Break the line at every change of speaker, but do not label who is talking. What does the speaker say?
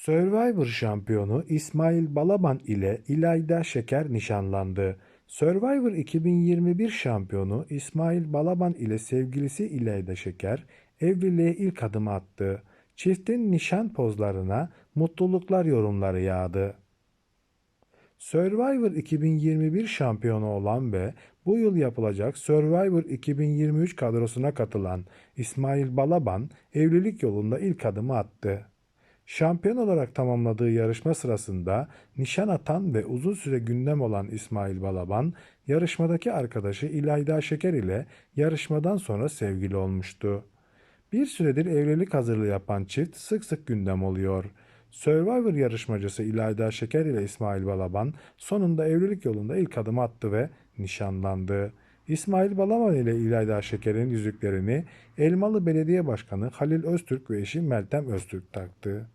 Survivor şampiyonu İsmail Balaban ile İlayda Şeker nişanlandı. Survivor 2021 şampiyonu İsmail Balaban ile sevgilisi İlayda Şeker evliliğe ilk adım attı. Çiftin nişan pozlarına mutluluklar yorumları yağdı. Survivor 2021 şampiyonu olan ve bu yıl yapılacak Survivor 2023 kadrosuna katılan İsmail Balaban evlilik yolunda ilk adımı attı. Şampiyon olarak tamamladığı yarışma sırasında nişan atan ve uzun süre gündem olan İsmail Balaban, yarışmadaki arkadaşı İlayda Şeker ile yarışmadan sonra sevgili olmuştu. Bir süredir evlilik hazırlığı yapan çift sık sık gündem oluyor. Survivor yarışmacısı İlayda Şeker ile İsmail Balaban sonunda evlilik yolunda ilk adım attı ve nişanlandı. İsmail Balaban ile İlayda Şeker'in yüzüklerini Elmalı Belediye Başkanı Halil Öztürk ve eşi Meltem Öztürk taktı.